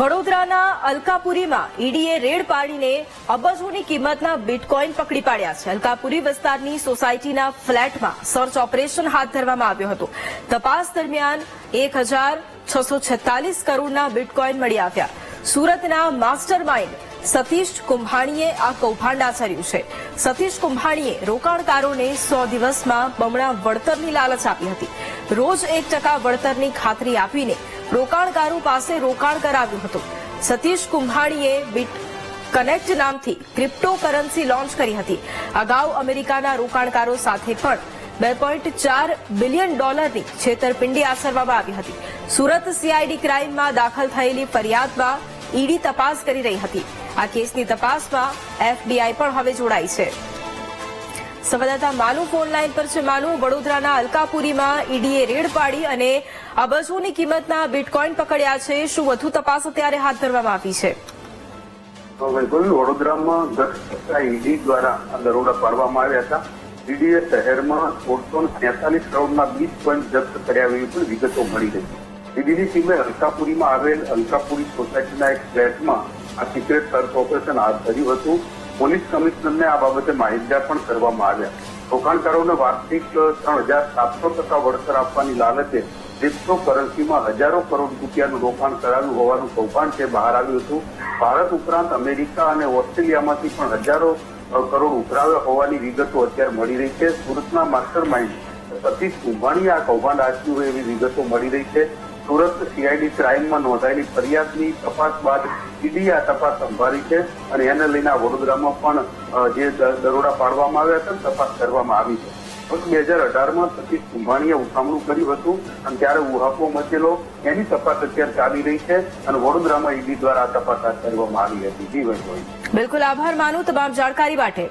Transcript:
વડોદરાના અલકાપુરીમાં ઈડીએ રેડ પાડીને અબજોની કિંમતના બિટકોઇન પકડી પાડ્યા છે. અલકાપુરી વિસ્તારની સોસાયટીના ફ્લેટમાં સર્ચ ઓપરેશન હાથ ધરવામાં આવ્યું હતું. તપાસ દરમિયાન એક કરોડના બિટકોઇન મળી આવ્યા. સુરતના માસ્ટર માઇન્ડ સતીશ કુંભાણીએ આ કૌભાંડ આચર્યું છે. સતીશ કુંભાણીએ રોકાણકારોને સો દિવસમાં બમણા વળતરની લાલચ આપી હતી. રોજ એક ટકા વળતરની ખાતરી આપીને રોકાણકારો પાસે રોકાણ કરાવ્યું હતું. સતીશ કુંભાણીએ બીટ કનેક્ટ નામથી ક્રિપ્ટોકરન્સી લોન્ચ કરી હતી. અગાઉ અમેરિકાના રોકાણકારો સાથે પણ બે પોઈન્ટ ચાર બિલિયન ડોલરની છેતરપિંડી આચરવામાં આવી હતી. સુરત સીઆઈડી ક્રાઇમમાં દાખલ થયેલી ફરિયાદમાં ઈડી તપાસ કરી રહી હતી. આ કેસની તપાસમાં એફબીઆઈ પણ હવે જોડાઈ છે. સંવાદદાતા માનુ ફોન લાઈન પર છે. માનુ વડોદરાના અલકાપુરીમાં ઈડીએ રેડ પાડી અને અબજોની કિંમતના બિટકોઇન પકડ્યા છે. શું વધુ તપાસ અત્યારે હાથ ધરવામાં આવી છે? વૈભવી વડોદરામાં ગત ઈડી દ્વારા દરોડા પાડવામાં આવ્યા હતા. ઈડીએ શહેરમાં સોળસો તેતાલીસ કરોડના બીજ પોઈન્ટ જપ્ત કર્યા એવી પણ વિગતો મળી રહી ઈડીની ટીમે અલકાપુરીમાં આવેલ અલકાપુરી સોસાયટીના એક ફ્લેટમાં આ સિક્રેટ સર્ચ ઓપરેશન હાથ ધર્યું હતું. પોલીસ કમિશનરને આ બાબતે માહિતગાર પણ કરવામાં આવ્યા. રોકાણકારોને વાર્ષિક ત્રણ હજાર સાતસો ટકા વળતર આપવાની લાલચે ક્રિપ્ટો કરન્સીમાં હજારો કરોડ રૂપિયાનું રોકાણ કરાવ્યું હોવાનું કૌભાંડ છે. બહાર આવ્યું હતું. ભારત ઉપરાંત અમેરિકા અને ઓસ્ટ્રેલિયામાંથી પણ હજારો કરોડ ઉઘરાવ્યા હોવાની વિગતો અત્યારે મળી રહી છે. સુરતના માસ્ટર માઇન્ડ સતીશ કુંભાણીએ આ કૌભાંડ આચર્યું એવી વિગતો મળી રહી છે. સુરત સીઆઈડી ક્રાઇમમાં નોંધાયેલી ફરિયાદની તપાસ બાદ ઈડીએ આ તપાસ સંભાળી છે અને એને લઈને વડોદરામાં પણ જે દરોડા પાડવામાં આવ્યા હતા, તપાસ કરવામાં આવી છે. બે હજાર અઢારમાં સતીશ કુંભાણીએ ઉઠામણું કર્યું હતું અને ત્યારે ઉહાપો મચેલો. એની તપાસ અત્યારે ચાલી રહી છે અને વડોદરામાં ઈડી દ્વારા આ તપાસ હાથ ધરવામાં આવી હતી. જી વૈભવી બિલકુલ આભાર, માનું તમામ જાણકારી માટે.